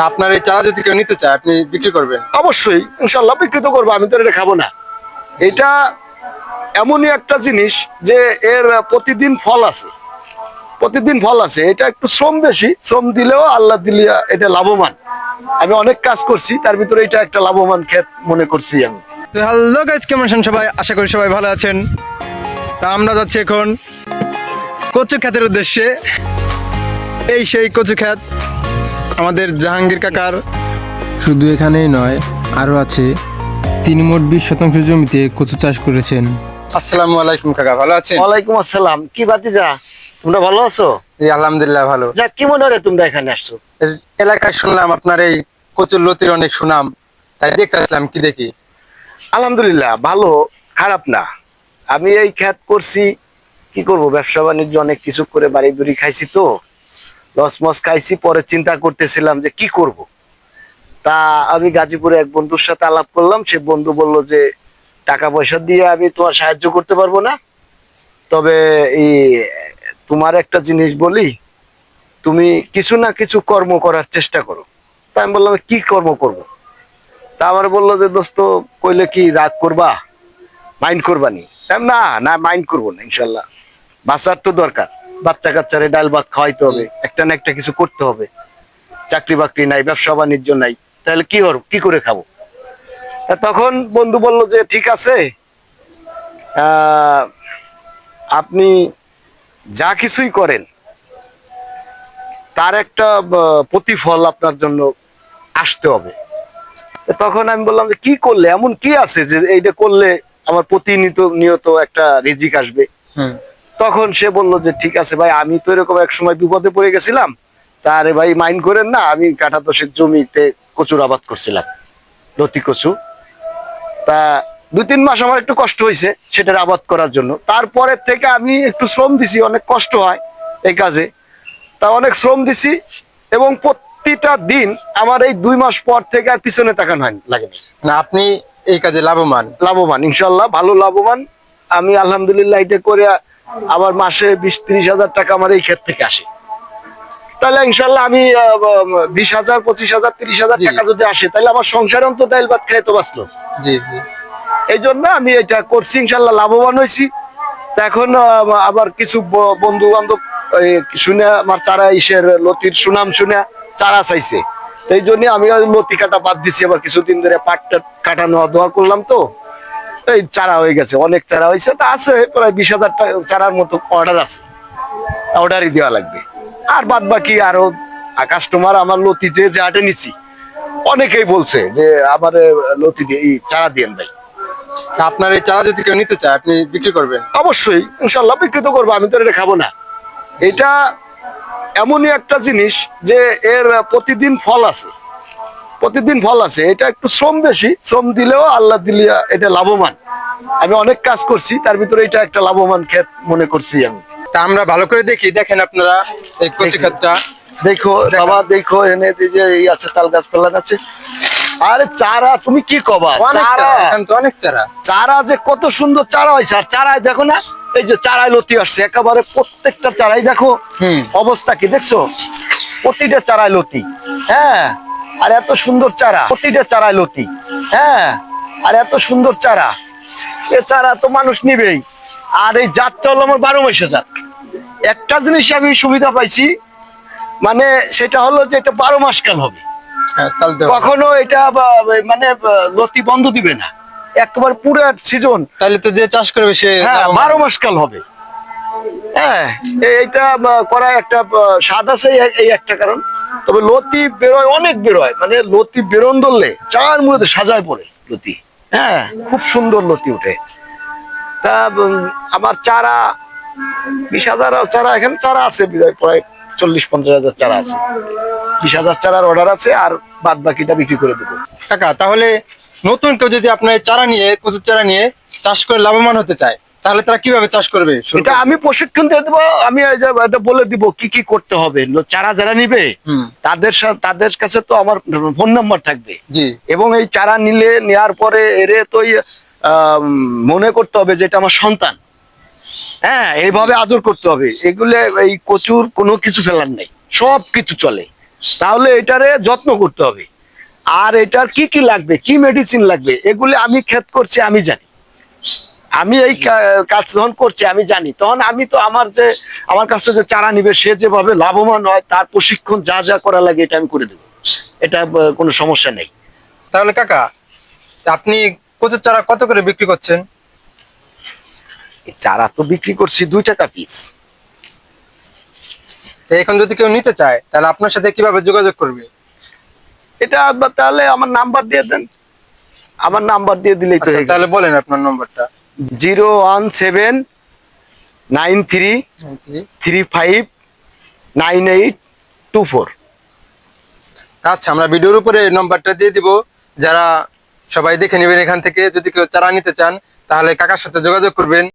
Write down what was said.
তা আপনার এই চারা যদি কেউ নিতে চায় আপনি বিক্রি করবেন? অবশ্যই ইনশাল্লাহ বিকৃত করব আমি তো এটা খাব না। এটা এমনই একটা জিনিস যে এর প্রতিদিন ফল আছে। প্রতিদিন ফল আছে এটা একটু শ্রম বেশি শ্রম দিলেও আল্লাহ দিলে এটা লাভবান। আমি অনেক কাজ করছি তার ভিতরে এটা একটা লাভবান ক্ষেত মনে করছি আমি। তো হ্যালো গাইজ কেমন আছেন সবাই? আশা করি সবাই ভালো আছেন। তা আমরা যাচ্ছি এখন কচু খ্যাতের উদ্দেশ্যে। এই সেই কচু খ্যাত আমাদের জাহাঙ্গীর কাকার? শুধু এখানেই নয় আরও আছে। তিনি মোট বিশ শতাংশ জমিতে কচু চাষ করেছেন। আসসালামু আলাইকুম কাকা ভালো আছেন? ওয়ালাইকুম আসসালাম। কি বাতিজা তোমরা ভালো আছো? জি আলহামদুলিল্লাহ ভালো। যা কি মনে হয় তোমরা এখানে আসছো? এলাকায় শুনলাম আপনার এই কচুর লতির অনেক সুনাম। তাই দেখতে আসলাম কি দেখি? আলহামদুলিল্লাহ ভালো খারাপ না। আমি এই খ্যাত করছি কি করব ব্যবসা বাণিজ্য অনেক কিছু করে বাড়ি দড়ি খাইছি তো। লস মস খাইছি, পরে চিন্তা করতেছিলাম যে কি করব। তা আমি গাজীপুরে এক বন্ধুর সাথে আলাপ করলাম, সে বন্ধু বলল যে, টাকা পয়সা দিয়ে আমি তোমার সাহায্য করতে পারব না। তবে এই, তোমার একটা জিনিস বলি, তুমি কিছু না কিছু কর্ম করার চেষ্টা করো। তা আমি বললাম, কি কর্ম করব? তা আমার বলল যে, দোস্ত, কইলে কি রাগ করবা? মাইন্ড করবানি না? না মাইন্ড করব না, ইনশাল্লাহ। বাচ্চার তো দরকার। বাচ্চা কাচ্চারে ডাল ভাত খাওয়াইতে হবে। একটা না একটা কিছু করতে হবে। চাকরি বাকরি নাই ব্যবসা বাণিজ্য নাই। তাহলে কি হর কি করে খাব? তখন বন্ধু বলল যে ঠিক আছে আপনি যা কিছুই করেন তার একটা প্রতিফল আপনার জন্য আসতে হবে। তখন আমি বললাম যে কি করলে? এমন কি আছে যে এইটা করলে আমার প্রতিনিয়ত নিয়ত একটা রিজিক আসবে? হুম। তখন সে বলল যে ঠিক আছে ভাই আমি তো এরকম এক সময় বিপদে পড়ে গেছিলাম। তারে ভাই মাইন্ড করেন না আমি কাটা দশেক জমিতে কচুর আবাদ করছিলাম লতি কচু। তা দুই তিন মাস আমার একটু কষ্ট হয়েছে সেটার আবাদ করার জন্য। তারপরে থেকে আমি একটু শ্রম দিছি অনেক কষ্ট হয় এই কাজে। তা অনেক শ্রম দিছি এবং প্রতিটা দিন আমার এই দুই মাস পর থেকে আর পিছনে তাকানো হয় লাগে না। না আপনি এই কাজে লাভবান। লাভবান ইনশাল্লাহ ভালো লাভবান। আমি আলহামদুলিল্লাহ এটা করে আবার মাসে বিশ ত্রিশ হাজার টাকা আমার এই ক্ষেত থেকে আসে। তাহলে ইনশাল্লাহ আমি বিশ হাজার পঁচিশ হাজার তিরিশ হাজার টাকা যদি আসে তাহলে আমার সংসার অন্তত ডাইল ভাত খেয়ে তো বাঁচলো। জি জি। এই জন্য আমি এটা করছি ইনশাল্লাহ লাভবান হয়েছি। এখন আবার কিছু বন্ধু বান্ধব শুনে আমার চারা ইসের লতির সুনাম শুনে চারা চাইছে। এই জন্য আমি লতি কাটা বাদ দিছি আবার কিছুদিন ধরে পাটটা কাটানো দোয়া করলাম তো। এই চারা হয়ে গেছে অনেক চারা হয়েছে। তা আছে প্রায় বিশ হাজার চারার মতো অর্ডার আছে। অর্ডারই দেওয়া লাগবে। আর বাদ বাকি আরও কাস্টমার আমার লতি যে আটে নিছি অনেকেই বলছে যে আমার লতি দিয়ে এই চারা দিয়েন ভাই। আপনার এই চারা যদি কেউ নিতে চায় আপনি বিক্রি করবেন? অবশ্যই ইনশাল্লাহ বিকৃত করব আমি তো এটা খাব না। এটা এমনই একটা জিনিস যে এর প্রতিদিন ফল আছে। প্রতিদিন ফল আছে এটা একটু শ্রম বেশি শ্রম দিলেও আল্লাহ দিলে এটা লাভবান। আমি অনেক কাজ করছি তার ভিতরে এটা একটা লাভবান ক্ষেত মনে করছি আমি। তা আমরা ভালো করে দেখি দেখেন আপনারা এই কচু খ্যাতটা দেখো বাবা দেখো এনে যে এই আছে তাল গাছ পালা আছে আরে চারা তুমি কি কবা? অনেক চারা চারা। অনেক চারা। চারা যে কত সুন্দর চারা হয়েছে আর চারায় দেখো না এই যে চারায় লতি আসছে একেবারে প্রত্যেকটা চারাই দেখো। অবস্থা কি দেখছ? প্রতিটা চারায় লতি। হ্যাঁ আর এত সুন্দর চারা প্রতিটা চারায় লতি। হ্যাঁ আর এত সুন্দর চারা। এ চারা তো মানুষ নিবেই। আর এই জাতটা হলো আমার বারো মাসে জাত। একটা জিনিস আমি সুবিধা পাইছি মানে সেটা হলো যে এটা বারো মাস কাল হবে। হ্যাঁ, কখনো এটা মানে লতি বন্ধ দিবে না। একবার পুরো সিজন তাহলে তো যে চাষ করবে সে হ্যাঁ বারো মাস কাল হবে। হ্যাঁ এইটা করা একটা স্বাদ আছে এই- একটা কারণ। তবে লতি বেরোয়, অনেক বেরোয়। মানে লতি বেরোন ধরলে চার মধ্যে সাজায় পড়ে লতি। হ্যাঁ খুব সুন্দর লতি উঠে তা আমার চারা, বিশ হাজার চারা, এখানে চারা আছে প্রায় চল্লিশ, পঞ্চাশ হাজার চারা আছে। বিশ হাজার চারার অর্ডার আছে আর বাদ বাকিটা বিক্রি করে দেবো। কাকা, তাহলে নতুন কেউ যদি আপনার চারা নিয়ে, কচুর চারা নিয়ে চাষ করে লাভবান হতে চায় তাহলে তারা কীভাবে চাষ করবে? এটা আমি প্রশিক্ষণ দিয়ে দেবো আমি এটা বলে দিব কি কি করতে হবে। চারা যারা নিবে তাদের সাথে তাদের কাছে তো আমার ফোন নাম্বার থাকবে। এবং এই চারা নিলে নেয়ার পরে এরে তো মনে করতে হবে যে এটা আমার সন্তান। হ্যাঁ এইভাবে আদর করতে হবে। এগুলো এই কচুর কোনো কিছু ফেলার নেই। সব কিছু চলে। তাহলে এটারে যত্ন করতে হবে। আর এটার কি কি লাগবে? কি মেডিসিন লাগবে? এগুলি আমি ক্ষেত করছি আমি জানি। আমি এই কাজ যখন করছি আমি জানি। তখন আমি তো আমার যে আমার কাছ থেকে যে চারা নিবে সে যেভাবে লাভবান হয় তার প্রশিক্ষণ যা যা করা লাগে এটা আমি করে দেবো। এটা কোনো সমস্যা নেই। তাহলে কাকা আপনি কচুর চারা কত করে বিক্রি করছেন? চারা তো বিক্রি করছি দুই টাকা পিস এখন যদি কেউ নিতে চায় তাহলে আপনার সাথে কীভাবে যোগাযোগ করবে? এটা তাহলে আমার নাম্বার দিয়ে দেন। আমার নাম্বার দিয়ে দিলেই তো আচ্ছা, তাহলে বলেন আপনার নম্বরটা। Zero one seven nine three three five nine eight two four. আচ্ছা আমরা ভিডিওর উপরে নম্বরটা দিয়ে দিব। যারা সবাই দেখে নেবেন এখান থেকে, যদি কেউ চারা নিতে চান, তাহলে কাকার সাথে যোগাযোগ করবেন।